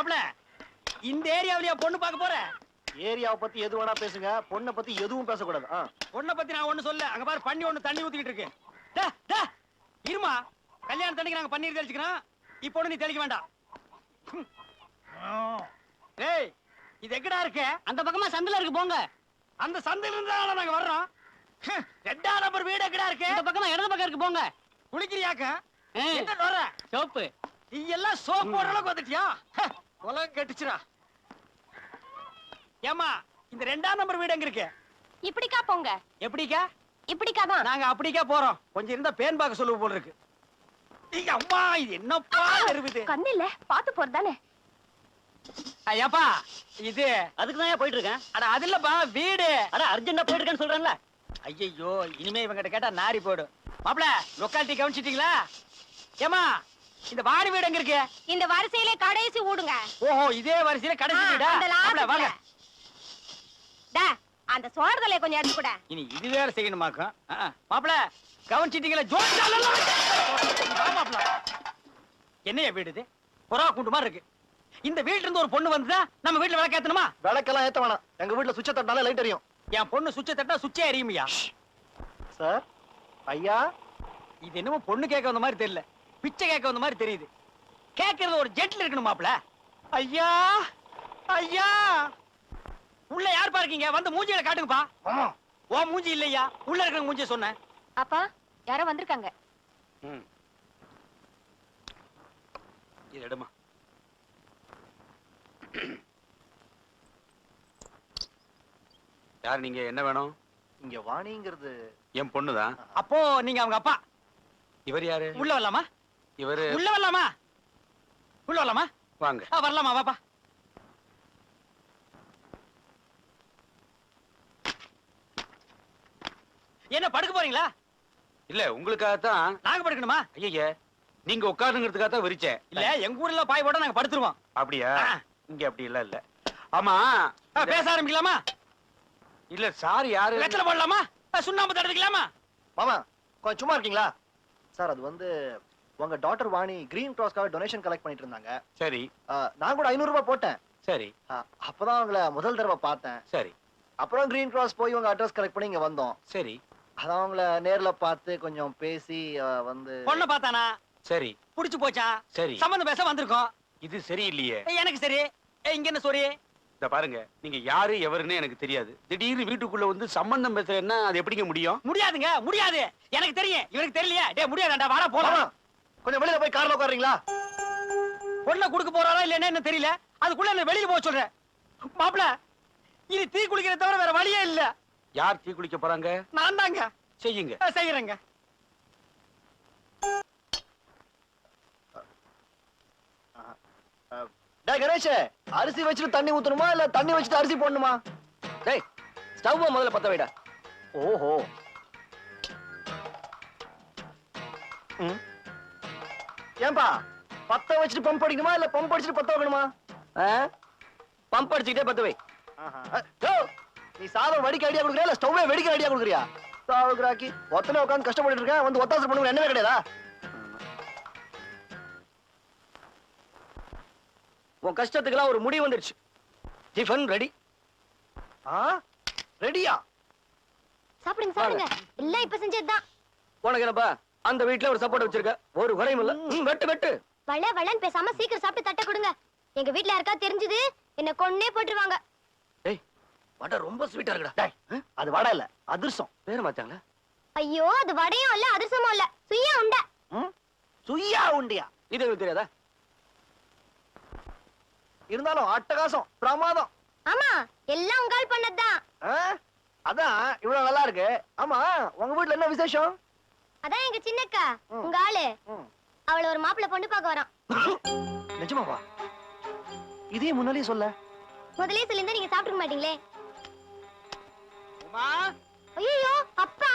மாப்ள இந்த ஏரியாவிலயா பொண்ணு பார்க்க போற? ஏரியாவை பத்தி எது வேணா பேசுங்க. பொண்ணை பத்தி எதுவும் பேசக்கூடாது. பொண்ணை பத்தி நான் ஒண்ணு சொல்ல. அங்க பாரு பண்ணி ஒண்ணு தண்ணி ஊத்திக்கிட்டு இருக்கு. இருமா. கல்யாணம் தண்ணிக்கு நாங்க பன்னீர் தெளிச்சுக்கிறோம். இப்போ நீ தெளிக்க வேண்டாம். டேய் இது எங்கடா இருக்கு? அந்த பக்கமா சந்தில இருக்கு போங்க. அந்த சந்தையில இருந்து தானே நாங்க வர்றோம்? ரெண்டாம் நம்பர் வீடு எங்கடா இருக்கு? இந்த பக்கமா இடது பக்கம் இருக்கு போங்க. குளிக்கிறியாக்க. எங்க வர சோப்பு. எல்லாம் சோப்பு போடுற அளவுக்கு வந்துட்டியா? உலகம் கெட்டுச்சுடா. ஏமா இந்த ரெண்டாம் நம்பர் வீடு எங்க இருக்கு? இப்படிக்கா போங்க. எப்படிக்கா? இப்படிக்கா தான். நாங்க அப்படிக்கா போறோம். கொஞ்சம் இருந்தா பேன் பார்க்க சொல்லுவ போல இருக்கு. நீங்க அம்மா இது என்னப்பா தெரிவிது கண்ணு இல்ல பாத்து போறதானே. ஐயாப்பா இது அதுக்கு தான் போயிட்டு இருக்கேன் அட அது இல்லப்பா வீடு. அட அர்ஜென்டா போயிட்டு இருக்கேன்னு சொல்றேன்ல. ஐயோ இனிமே இவங்கிட்ட கேட்டா நாரி போயிடும். மாப்ள லொக்காலிட்டி கவனிச்சிட்டீங்களா? ஏமா இந்த வாடி வீடு எங்க இருக்கு? இந்த வரிசையிலே கடைசி ஊடுங்க ஓஹோ இதே வரிசையில கடைசி வீடா? அந்த மாப்ள வாங்க. டா, அந்த சோழதலை கொஞ்சம் எடுத்து கூட. இனி இது வேற செய்யணுமாக்கும். மாப்ள கவனிச்சிட்டீங்களா? ஜோடி மாப்ள என்னைய வீடு இது? புறா கூண்டு மாதிரி இருக்கு. இந்த வீட்டுல இருந்து ஒரு பொண்ணு வந்ததா? நம்ம வீட்டுல விளக்கேத்தணுமா விளக்கெல்லாம் ஏத்த வேணாம். எங்க வீட்டுல சுவிட்ச தட்டினாலே லைட் எரியும். என் பொண்ணு சுவிட்ச தட்டா சுவிட்சே எரியுமையா? சார் ஐயா? இது என்னமோ பொண்ணு கேட்க வந்த மாதிரி தெரியல. பிச்சை கேட்க வந்த மாதிரி தெரியுது. கேட்கறது ஒரு ஜெட்ல இருக்கணும் மாப்ள ஐயா ஐயா. உள்ள யார் பாருக்கீங்க வந்து மூஞ்சியில காட்டுங்கப்பா. ஆமா. ஓ மூஞ்சி இல்லையா? உள்ள இருக்கிற மூஞ்சிய சொன்னேன். அப்பா யாரோ வந்திருக்காங்க. இது எடுமா. யார் நீங்க? என்ன வேணும்? இங்க வாணிங்கிறது என் பொண்ணுதான். அப்போ நீங்க அவங்க அப்பா. இவர் யாரு? உள்ள வரலாமா? இவரு உள்ள வரலாமா? உள்ள வரலாமா? வாங்க. வரலாமா? வாப்பா. என்ன படுக்க போறீங்களா? இல்ல உங்களுக்காகத்தான் நாங்க படுக்கணுமா? ஐய நீங்க உட்காருங்கிறதுக்காக தான் விரிச்சேன். இல்ல எங்க ஊர்ல பாய் போட நாங்க படுத்துருவோம். அப்படியா. இங்க அப்படி இல்ல இல்ல. ஆமா பேச ஆரம்பிக்கலாமா? இல்ல சார் யாரு? வெத்தலை போடலாமா? சுண்ணாம்பு தடவிக்கலாமா? மாமா கொஞ்சம் சும்மா இருக்கீங்களா? சார் அது வந்து உங்க டாட்டர் வாணி கிரீன் கிராஸ்க்காக டொனேஷன் கலெக்ட் பண்ணிட்டு இருந்தாங்க. சரி. நான் கூட ஐநூறு ரூபாய் போட்டேன். சரி. அப்பதான் அவங்கள முதல் தடவை பார்த்தேன். சரி. அப்புறம் கிரீன் கிராஸ் போய் உங்க அட்ரஸ் கலெக்ட் பண்ணி இங்க வந்தோம். சரி. அதான் அவங்கள நேர்ல பார்த்து கொஞ்சம் பேசி வந்து பொண்ணை பார்த்தானா? சரி. புடிச்சு போச்சான் சரி. சம்பந்தம் பேச வந்திருக்கோம். இது சரியில்லையே. ஏய், எனக்கு சரி. இங்க என்ன சொரி இந்த பாருங்க. நீங்க யாரு எவருன்னு எனக்கு தெரியாது. திடீர்னு வீட்டுக்குள்ள வந்து சம்பந்தம் பேசுறேன்னா அது எப்படிங்க முடியும்? முடியாதுங்க முடியாது. எனக்கு தெரியும். இவனுக்கு தெரியலையா. டேய் முடியாதாண்டா? வாடா போலாம். கொஞ்சம் வெளியில போய் கார்ல உட்காருங்களா பொண்ணை கொடுக்க போறாரா இல்லைன்னா என்ன தெரியல. அதுக்குள்ள என்ன வெளியில போக சொல்றேன். மாப்பிள இது தீ குளிக்கிறத தவிர வேற வழியே இல்ல. யார் தீ குளிக்க போறாங்க? நான் தாங்க. செய்யுங்க. செய்யறேங்க. டேய் கணேஷ் அரிசி வச்சுட்டு தண்ணி ஊத்தணுமா இல்ல தண்ணி வச்சுட்டு அரிசி போடணுமா? டேய் ஸ்டவ் முதல்ல பத்த வைடா. ஓஹோ. ம். ஏன்பா பத்த வச்சுட்டு பம்ப் அடிக்கணுமா இல்ல பம்ப் அடிச்சுட்டு பத்த வைக்கணுமா? பம்ப் அடிச்சுக்கிட்டே பத்த வை. நீ சாதம் வடிக்க ஐடியா கொடுக்குறியா இல்ல ஸ்டவ்வே வெடிக்க ஐடியா கொடுக்குறியா? சாவுக்குறாக்கி ஒத்தனை உட்காந்து கஷ்டப்பட்டு இருக்கேன் வந்து ஒத்தாசை பண்ணுங்க என்னவே கிடையாதா? உன் கஷ்டத்துக்கெல்லாம் ஒரு முடிவு வந்துருச்சு. டிஃபன் ரெடி ஆ? ரெடியா சாப்பிடுங்க சாப்பிடுங்க. எல்லாம் இப்ப செஞ்சதுதான். உனக்கு என்னப்பா? அந்த வீட்ல ஒரு சப்போர்ட் வச்சிருக்க. ஒரு குறையும் இல்ல. வெட்டு வெட்டு. வள வளன்னு பேசாம சீக்கிரம் சாப்பிட்டு தட்ட கொடுங்க. எங்க வீட்ல யாருக்கா தெரிஞ்சது? என்ன கொன்னே போட்டுருவாங்க. டேய் வடை ரொம்ப ஸ்வீட்டா இருக்குடா. டேய் அது வடை இல்ல அதிர்சம். பேர் மாத்தாங்களா ஐயோ அது வடையும் இல்ல அதிர்சமும் இல்ல. சுய்யா உண்டை. சுய்யா உண்டியா? இது எனக்கு தெரியாதா? இருந்தாலும் அட்டகாசம் பிரமாதம். ஆமா எல்லாம் உங்கால் பண்ணதுதான்? அதான் இவ்வளவு நல்லா இருக்கு. ஆமா உங்க வீட்ல என்ன விசேஷம்? அதான் எங்க சின்னக்கா. உங்க ஆளு. அவள ஒரு மாப்பிள்ளை பொண்ணு பார்க்க வரான் நிஜமாவா? இதே முன்னாலே சொல்ல. முதல்லயே சொல்லியிருந்தா நீங்க சாப்பிட்டுக்க மாட்டீங்களே. உமா? ஐயோ அப்பா.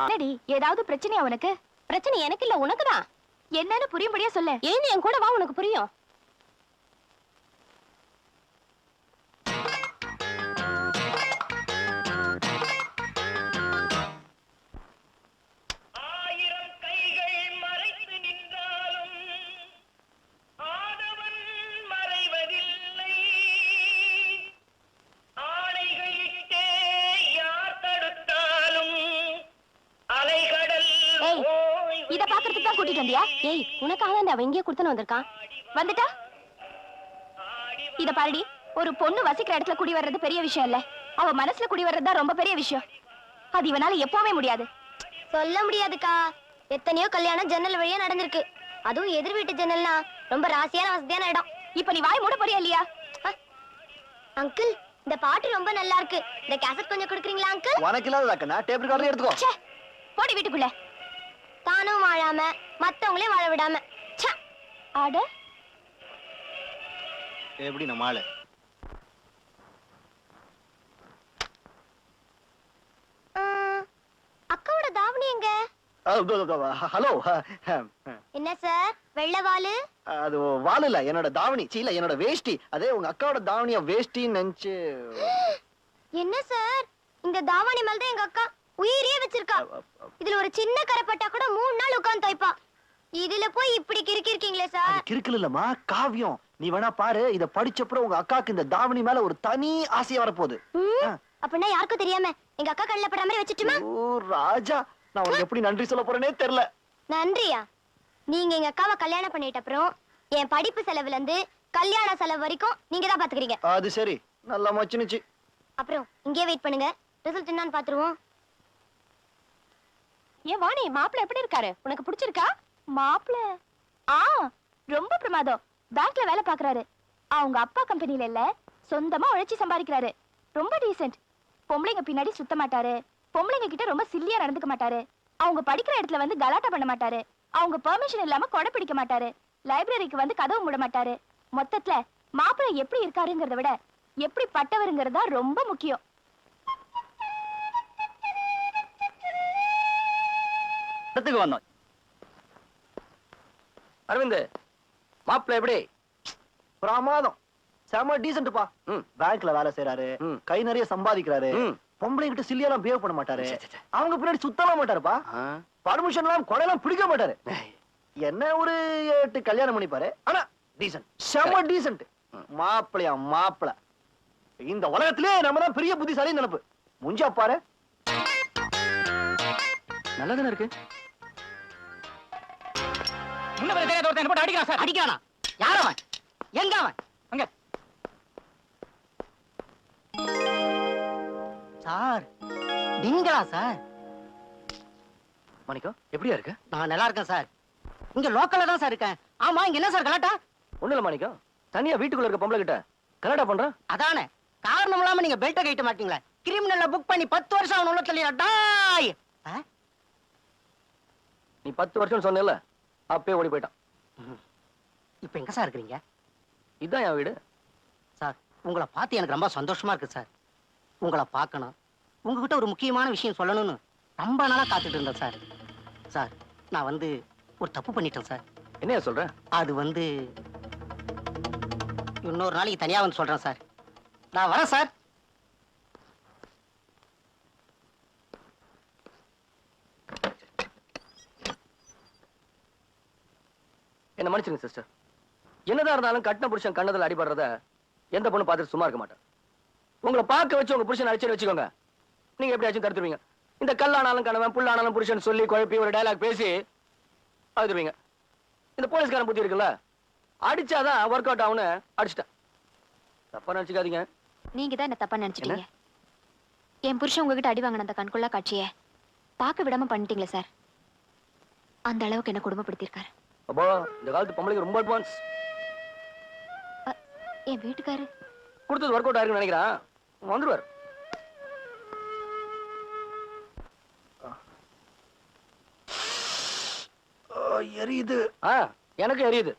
என்னடி ஏதாவது பிரச்சனையா உனக்கு? பிரச்சனை எனக்கு இல்ல உனக்குதான். என்னன்னு புரியும்படியா சொல்ல. ஏன் என் கூட வா உனக்கு புரியும். கூட்டிட்டு வந்தியா? ஏய் உனக்காக தான் அவன் இங்கே கொடுத்துன்னு வந்திருக்கான். வந்துட்டா? இத பாருடி ஒரு பொண்ணு வசிக்கிற இடத்துல குடி வர்றது பெரிய விஷயம் இல்ல. அவ மனசுல குடி வர்றது தான் ரொம்ப பெரிய விஷயம். அது இவனால எப்பவுமே முடியாது. சொல்ல முடியாதுக்கா. எத்தனையோ கல்யாணம் ஜன்னல் வழியா நடந்திருக்கு. அதுவும் எதிர் வீட்டு ஜன்னல்னா ரொம்ப ராசியான வசதியான இடம். இப்ப நீ வாய் மூட போறியா இல்லையா? அங்கிள் இந்த பாட்டு ரொம்ப நல்லா இருக்கு. இந்த கேசட் கொஞ்சம் கொடுக்குறீங்களா அங்கிள்? உனக்கு இல்லாததாக்கண்ணா? டேபிள் கார்டு எடுத்துக்கோ. போடி வீட்டுக்குள்ள. தானும் வாழாம மத்தவங்களையும் வாழ விடாம. அட! எப்படி நம்ம ஆளு? அக்காவோட தாவணி எங்க? ஹலோ என்ன சார்? வெள்ளவாலு அது வால் இல்ல என்னோட தாவணி. சீ, இல்ல என்னோட வேஷ்டி. அதே உங்க அக்காவோட தாவணிய வேஷ்டின்னு நினைச்சு. என்ன சார்? இந்த தாவணி மேல தான் எங்க அக்கா. உயிரே வச்சிருக்கா. இதுல ஒரு சின்ன கரைப்பட்டா கூட மூணு நாள் உட்கார்ந்து துவைப்பா இதுல போய் இப்படி கிறுக்கி இருக்கீங்களே அது சார் கிறுக்கல் இல்லம்மா காவியம். நீ வேணா பாரு இத படிச்சப்புறம் உங்க அக்காக்கு இந்த தாவணி மேல ஒரு தனி ஆசையா வரப்போகுது. அப்படின்னா யாருக்கும் தெரியாம எங்க அக்கா கண்ணில் படுற மாதிரி வச்சுட்டுமா? ஓ ராஜா நான் உனக்கு எப்படி நன்றி சொல்ல போறேனே தெரியல. நன்றியா? நீங்க எங்க அக்காவை கல்யாணம் பண்ணிட்ட அப்புறம் என் படிப்பு செலவுல இருந்து கல்யாண செலவு வரைக்கும் நீங்க தான் பாத்துக்கிறீங்க. அது சரி நல்லா மச்சினுச்சு. அப்புறம் இங்கே வெயிட் பண்ணுங்க. ரிசல்ட் என்னன்னு பாத்துருவோம். ஏன் வாணி மாப்பிள்ள எப்படி இருக்காரு? உனக்கு பிடிச்சிருக்கா? மாப்பிள்ள ஆ ரொம்ப பிரமாதம். பேங்க்ல வேலை பாக்குறாரு. அவங்க அப்பா கம்பெனில இல்ல சொந்தமா உழைச்சி சம்பாதிக்கிறாரு. ரொம்ப டீசென்ட் பொம்பளைங்க பின்னாடி சுத்த மாட்டாரு. பொம்பளைங்க கிட்ட ரொம்ப சில்லியா நடந்துக்க மாட்டாரு. அவங்க படிக்கிற இடத்துல வந்து கலாட்டா பண்ண மாட்டாரு. அவங்க பெர்மிஷன் இல்லாம கொடை பிடிக்க மாட்டாரு. லைப்ரரிக்கு வந்து கதவு மூட மாட்டாரு. மொத்தத்துல மாப்பிள்ளை எப்படி இருக்காருங்கிறத விட எப்படி பட்டவருங்கிறது ரொம்ப முக்கியம். இடத்துக்கு வந்தோம். அரவிந்த் மாப்பிள்ள எப்படி? பிரமாதம். செம டீசென்ட்ப்பா ம். பேங்க்ல வேலை செய்யறாரு. கை நிறைய சம்பாதிக்கிறாரு. பொம்பளை கிட்ட சில்லியெல்லாம் பிஹேவ் பண்ண மாட்டாரு. அவங்க பின்னாடி சுத்தலாம் மாட்டாருப்பா. பர்மிஷன் எல்லாம் கொடையெல்லாம் பிடிக்க மாட்டாரு. என்ன ஒரு எட்டு கல்யாணம் பண்ணிப்பாரு? ஆனா டீசன்ட் செம டீசன்ட் மாப்பிளையா மாப்பிள இந்த உலகத்திலே நம்ம தான் பெரிய புத்திசாலி நினைப்பு. முஞ்சா பாரு. நல்லதானே இருக்கு. முன்ன பின்ன தெரியாத ஒருத்தன் என்ன போட்டு அடிக்கிறான் சார். அடிக்கானா யார் அவன்? எங்க அவன்? அங்க. சார் நீங்களா சார். மணிக்கம் எப்படியா இருக்கு? நான் நல்லா இருக்கேன் சார். இங்க லோக்கல்ல தான் சார் இருக்கேன். ஆமா இங்க என்ன சார் கலாட்டா? ஒண்ணு இல்ல மாணிக்கம் தனியா வீட்டுக்குள்ள இருக்க பொம்பளை கிட்ட. கலாட்டா பண்றான் அதானே. காரணம் இல்லாம நீங்க பெல்ட்டை கட்ட மாட்டீங்களா. கிரிமினல்ல புக் பண்ணி பத்து வருஷம் அவன் உள்ள டாய்? நீ பத்து வருஷம் சொன்னேல்ல அப்பயே ஓடி போயிட்டான். இப்ப எங்க சார் இருக்கிறீங்க? இதான் என் வீடு. சார் உங்களை பார்த்து எனக்கு ரொம்ப சந்தோஷமா இருக்கு சார். உங்களை பார்க்கணும். உங்ககிட்ட ஒரு முக்கியமான விஷயம் சொல்லணும்னு ரொம்ப நாளா காத்துட்டு இருந்தேன் சார். சார் நான் வந்து ஒரு தப்பு பண்ணிட்டேன் சார். என்னையா சொல்ற? அது வந்து இன்னொரு நாளைக்கு தனியா வந்து சொல்றேன் சார். நான் வரேன் சார். என்ன மன்னிச்சிருங்க சிஸ்டர் என்னதான் இருந்தாலும் கட்டின புருஷன் கண்ணதுல அடிபடுறத எந்த பொண்ணு பார்த்துட்டு சும்மா இருக்க மாட்டேன் உங்களை பார்க்க வச்சு உங்க புருஷன் அடிச்சு வச்சுக்கோங்க. நீங்க எப்படியாச்சும் தடுத்துருவீங்க. இந்த கல்லானாலும் கணவன் புல்லானாலும் புருஷன் சொல்லி குழப்பி ஒரு டயலாக் பேசி அழுதுருவீங்க. இந்த போலீஸ்காரன் புத்தி இருக்குல்ல? அடிச்சாதான் ஒர்க் அவுட் ஆகும்னு அடிச்சிட்டேன் தப்பா நினைச்சுக்காதீங்க. நீங்க தான் என்ன தப்பா நினைச்சிட்டீங்க? என் புருஷன் உங்ககிட்ட அடி வாங்கின அந்த கண்கொள்ளா காட்சிய பார்க்க விடாம பண்ணிட்டீங்களே சார் அந்த அளவுக்கு என்ன குடும்பப்படுத்திருக்காரு அப்போ இந்த காலத்து பொம்பளைக்கு ரொம்ப அட்வான்ஸ் என் வீட்டுக்காரு கொடுத்தது ஒர்க் அவுட் ஆயிருக்குன்னு நினைக்கிறேன். வந்துருவார். எரியுது. ஆ எனக்கு எரியுது.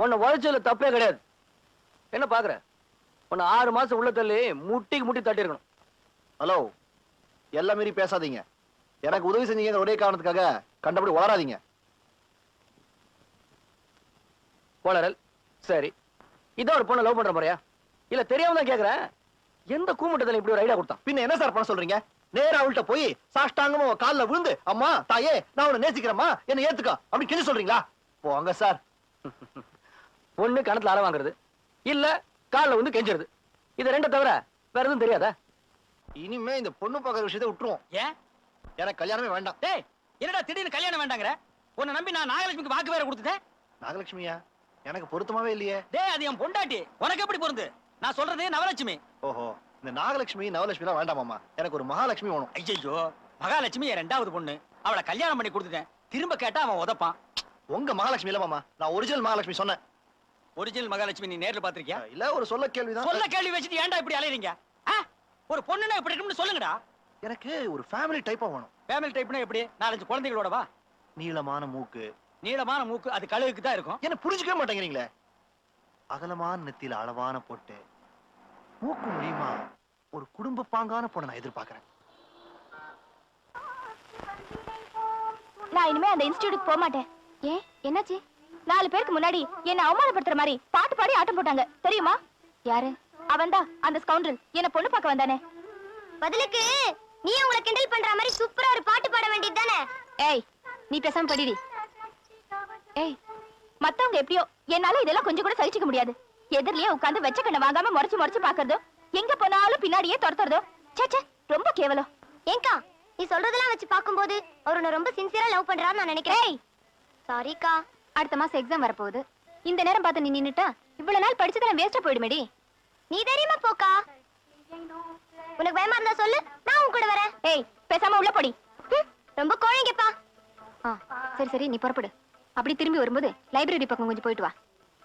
உன்னை உழைச்சதுல தப்பே கிடையாது. என்ன பாக்குற? உன்னை ஆறு மாசம் உள்ள தள்ளி முட்டிக்கு முட்டி தட்டி இருக்கணும் ஹலோ எல்லாம் மீறி பேசாதீங்க. எனக்கு உதவி செஞ்சீங்க ஒரே காரணத்துக்காக கண்டபடி வளராதீங்க வளரல் சரி. இதான் ஒரு பொண்ணை லவ் பண்ற முறையா இல்ல தெரியாம தான் கேக்குறேன் எந்த கூமுட்டத்துல இப்படி ஒரு ஐடியா கொடுத்தான்? பின்ன என்ன சார் பண்ண சொல்றீங்க? நேரா அவள்கிட்ட போய் சாஷ்டாங்கமா கால்ல விழுந்து அம்மா தாயே நான் உன்னை நேசிக்கிறேம்மா என்ன ஏத்துக்கா. அப்படி கெஞ்சி சொல்றீங்களா? போங்க சார். பொண்ணு கணத்துல அற வாங்குறது. இல்ல கால்ல வந்து கெஞ்சிருது இது ரெண்ட தவிர வேற எதுவும் தெரியாதா? இனிமே இந்த பொண்ணு பார்க்கற விஷயத்தை விட்டுருவோம். ஏன்? எனக்கு கல்யாணமே வேண்டாம். டேய் என்னடா திடீர்னு கல்யாணம் வேண்டாங்கற? உன்னை நம்பி நான் நாகலட்சுமிக்கு வாக்கு வேற கொடுத்துட்டேன்? நாகலட்சுமியா? எனக்கு பொருத்தமாவே இல்லையே. டேய் அது என் பொண்டாட்டி. உனக்கு எப்படி பொருந்து? நான் சொல்றது நவலட்சுமி. ஓஹோ இந்த நாகலட்சுமி நவலட்சுமி எல்லாம் வேண்டாமாமா எனக்கு ஒரு மகாலட்சுமி வேணும். ஐயோ மகாலட்சுமி என் ரெண்டாவது பொண்ணு. அவளை கல்யாணம் பண்ணி கொடுத்துட்டேன். திரும்ப கேட்டா அவன் உதப்பான். உங்க மகாலட்சுமி இல்ல மாமா நான் ஒரிஜினல் மகாலட்சுமி சொன்னேன். ஒரிஜினல் மகாலட்சுமி நீ நேர்ல பாத்திருக்கியா இல்ல ஒரு சொல்ல கேள்விதான். சொல்ல கேள்வி வச்சுட்டு ஏன்டா இப்படி அலையறீங்க? ஒரு பொண்ணுனா இப்படி இருக்கும்னு சொல்லுங்கடா. எனக்கு ஒரு ஃபேமிலி டைப்பா வேணும். ஃபேமிலி டைப்னா எப்படி? நாலஞ்சு குழந்தைகளோட வா நீளமான மூக்கு நீளமான மூக்கு அது கழுகுக்கு தான் இருக்கும். என்ன புரிஞ்சுக்கவே மாட்டேங்கிறீங்களே? அகலமான நெத்தியில அளவான போட்டு. மூக்கு முடியுமா ஒரு குடும்ப பாங்கான பொண்ணை நான் எதிர்பார்க்கறேன். நான் இனிமே அந்த இன்ஸ்டிடியூட் போக மாட்டேன். ஏன் என்னாச்சு? நாலு பேருக்கு முன்னாடி என்ன அவமானப்படுத்துற மாதிரி பாட்டு பாடி ஆட்டம் போட்டாங்க. தெரியுமா? யாரு? அவன்தான். அந்த ஸ்கவுண்டல் என்ன பொண்ணு பார்க்க வந்தானே. பதிலுக்கு நீ உங்களை கிண்டல் பண்ற மாதிரி சூப்பரா ஒரு பாட்டு பாட வேண்டியது தானே? ஏய் நீ பேசாம படிடி. ஏய் மத்தவங்க எப்படியோ என்னால இதெல்லாம் கொஞ்சம் கூட சகிச்சுக்க முடியாது. எதிரிலேயே உட்கார்ந்து வெச்ச கண்ணை வாங்காம முறைச்சு முறைச்சு பாக்குறதோ எங்க போனாலும் பின்னாடியே துரத்துறதோ ச்சே ச்சே ரொம்ப கேவலம். ஏங்கா நீ சொல்றதெல்லாம் வச்சு பாக்கும்போது அவர் உன்னை ரொம்ப சின்சியரா லவ் பண்றாருன்னு நான் நினைக்கிறேன். சாரிக்கா அடுத்த மாசம் எக்ஸாம் வரப்போகுது. இந்த நேரம் பார்த்து நீ நின்னுட்டா இவ்வளவு நாள் படிச்சதெல்லாம் வேஸ்டா போயிடுமேடி. நீ தைரியமா போக்கா? உனக்கு பயமா இருந்தா சொல்லு நான் உன் கூட வரேன். ஏய் பேசாம உள்ள போடி. ரொம்ப கோழைங்கப்பா. சரி சரி நீ புறப்படு. அப்படி திரும்பி வரும்போது லைப்ரரி பக்கம் கொஞ்சம் போயிட்டு வா.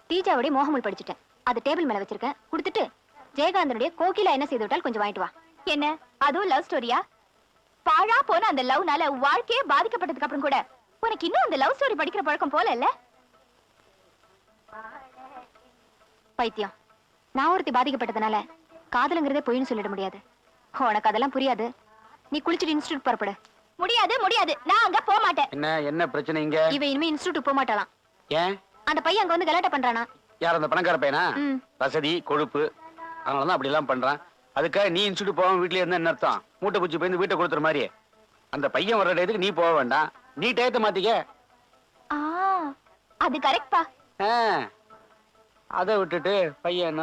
தீஜாவுடைய மோகமுல் படிச்சுட்டேன். அது டேபிள் மேல வச்சிருக்கேன். கொடுத்துட்டு ஜெயகாந்தனுடைய கோகிலா என்ன செய்து விட்டால் கொஞ்சம் வாங்கிட்டு வா. என்ன? அதுவும் லவ் ஸ்டோரியா பாழா போன அந்த லவ்னால வாழ்க்கையே பாதிக்கப்பட்டதுக்கு அப்புறம் கூட உனக்கு இன்னும் அந்த லவ் ஸ்டோரி படிக்கிற பழக்கம் போல இல்ல? பைத்தியம். நான் ஒருத்தி பாதிக்கப்பட்டதுனால காதலுங்கிறதே பொய்னு சொல்லிட முடியாது. உனக்கு அதெல்லாம் புரியாது. நீ குளிச்சுட்டு இன்ஸ்டியூட் புறப்படு. முடியாது முடியாது. நான் அங்க போக மாட்டேன். என்ன என்ன பிரச்சனை இங்க? இவ இனிமே இன்ஸ்டியூட் போக மாட்டாளாம். ஏன்? அந்த பையன் அங்க வந்து கலாட்டா பண்றானா? யார் அந்த பணக்கார பையனா. வசதி கொழுப்பு. அதனாலதான் அப்படி எல்லாம் பண்றான். அதுக்காக நீ இன்ஸ்டியூட் போகாம வீட்லயே இருந்தா என்ன அர்த்தம்? மூட்டை குச்சி போய் வீட்டை கொடுத்துற மாதிரி அந்த பையன் வர்ற டயத்துக்கு நீ போக வேண்டாம். நீ டயத்தை மாத்திக்க. ஆ அது கரெக்ட்பா ஆ, அதை விட்டுட்டு பையன்